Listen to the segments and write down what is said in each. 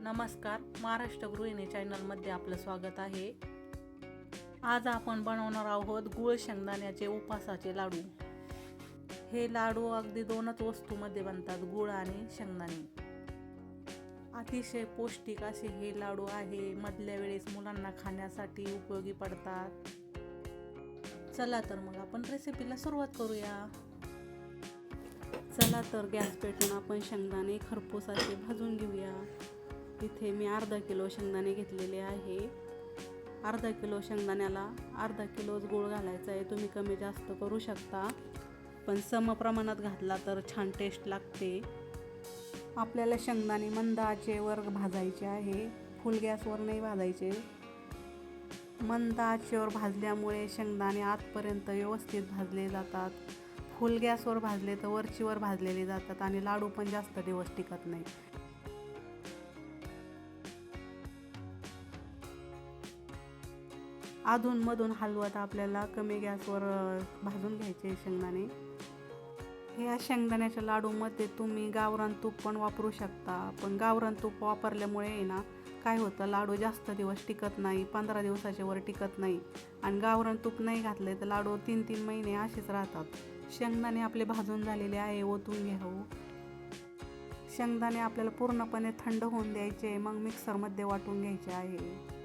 नमस्कार महाराष्ट्र गृहिणी चॅनलमध्ये आपलं स्वागत आहे. आज आपण बनवणार आहोत गुळ शेंगदाण्याचे उपासाचे लाडू. हे लाडू अगदी दोनच वस्तूमध्ये बनतात गुळ आणि शेंगदाणे. अतिशय पौष्टिक असे हे लाडू आहे मधल्या वेळेस मुलांना खाण्यासाठी उपयोगी पडतात. चला तर मग आपण रेसिपीला सुरुवात करूया. चला तर गॅस पेटून आपण शेंगदाणे खरपूस असे भाजून घेऊया. इथे मी अर्धा किलो शेंगदाणे घेतलेले आहे. अर्धा किलो शेंगदाण्याला अर्धा किलोच गूळ घालायचा आहे. तुम्ही कमी जास्त करू शकता. पण सम प्रमाणात घातला तर छान टेस्ट लागते. आपल्याला शेंगदाणे मंदाचे आचेवर भाजायचे आहे. फुल गॅसवर नाही भाजायचे. मंद आचेवर भाजल्यामुळे शेंगदाणे आतपर्यंत व्यवस्थित भाजले जातात. फुल गॅसवर भाजले तर वरचीवर भाजलेले जातात आणि लाडू पण जास्त दिवस टिकत नाही. अधूनमधून हलवत आपल्याला कमी गॅसवर भाजून घ्यायचे शेंगदाणे. ह्या शेंगदाण्याच्या लाडूमध्ये तुम्ही गावरान तूप पण वापरू शकता. पण गावरान तूप वापरल्यामुळे आहे ना काय होतं लाडू जास्त दिवस टिकत नाही पंधरा दिवसाच्या वर टिकत नाही. आणि गावरान तूप नाही घातले तर लाडू तीन तीन महिने असेच राहतात. शेंगदाणे आपले भाजून झालेले आहे ओतून घ्यावं. शेंगदाणे आपल्याला पूर्णपणे थंड होऊन द्यायचे मग मिक्सरमध्ये वाटून घ्यायचे आहे.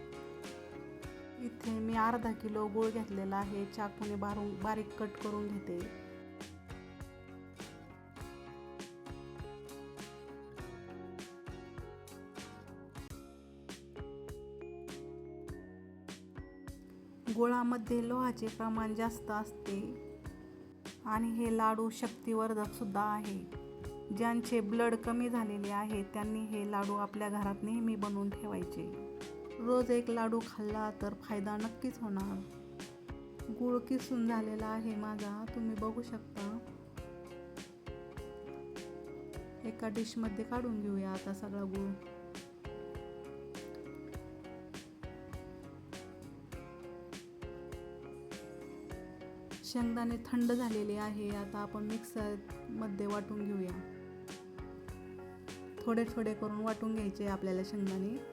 इथे मी अर्धा किलो गूळ घेतलेला आहे. चाकूने बारून बारीक कट करून घेते. गुळामध्ये लोहाचे प्रमाण जास्त असते. आणि हे लाडू शक्तिवर्धक सुद्धा आहे. ज्यांचे ब्लड कमी झालेले आहे त्यांनी हे लाडू आपल्या घरात नेहमी बनवून ठेवायचे. रोज एक लाडू खाल्ला तर फायदा नक्कीच होणार. गुळ किसून झालेला आहे माझा तुम्ही बघू शकता. एका डिशमध्ये काढून घेऊया आता सगळा गुळ. शेंगदाणे थंड झालेले आहे आता आपण मिक्सरमध्ये वाटून घेऊया. थोडे थोडे करून वाटून घ्यायचे आपल्याला शेंगदाणे.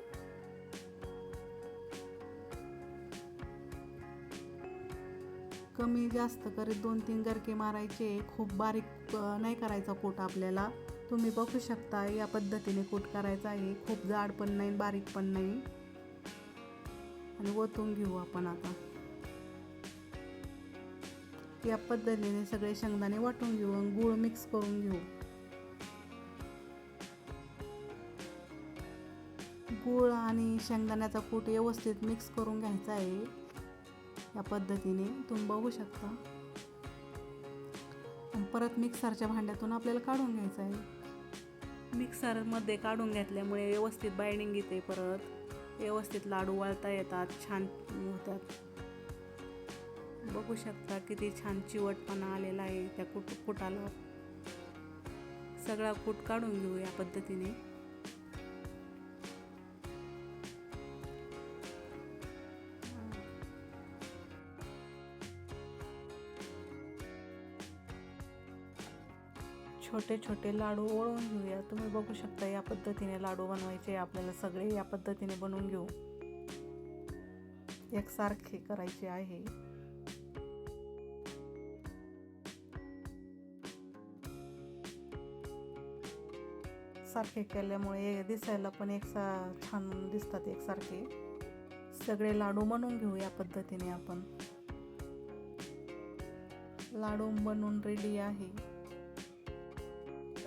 कमी जास्त करीत दोन तीन गरके मारायचे. खूप बारीक नाही करायचा कूट आपल्याला. तुम्ही बघू शकता या पद्धतीने कूट करायचा आहे. खूप जाड पण नाही बारीक पण नाही. आणि ओतून घेऊ आपण आता. या पद्धतीने सगळे शेंगदाणे वाटून घेऊ आणि गूळ मिक्स करून घेऊ. गूळ आणि शेंगदाण्याचा कूट व्यवस्थित मिक्स करून घ्यायचा आहे. या पद्धतीने तुम्ही बघू शकता. परत मिक्सरच्या भांड्यातून आपल्याला काढून घ्यायचं आहे. मिक्सरमध्ये काढून घेतल्यामुळे व्यवस्थित बाइंडिंग येते परत. व्यवस्थित लाडू वळता येतात छान होतात. बघू शकता किती छान चिवटपणा आलेला आहे त्या कुट कुटाला सगळा कूट काढून घेऊ या पद्धतीने. छोटे छोटे लाडू ओळून घेऊया. तुम्ही बघू शकता या पद्धतीने लाडू बनवायचे. आपल्याला सगळे या पद्धतीने बनवून घेऊ. एकसारखे करायचे आहे. सारखे केल्यामुळे दिसायला पण एक सा छान दिसतात एकसारखे. सगळे लाडू बनवून घेऊ या पद्धतीने आपण. लाडू बनवून रेडी आहे.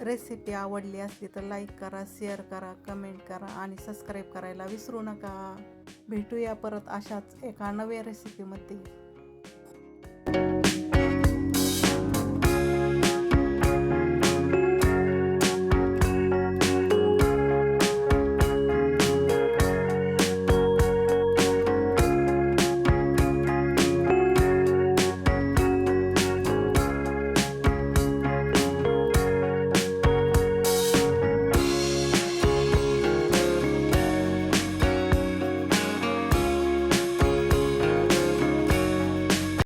रेसिपी आवडली असली तर लाईक करा शेअर करा कमेंट करा आणि सबस्क्राईब करायला विसरू नका. भेटूया परत अशाच एका नव्या रेसिपीमध्ये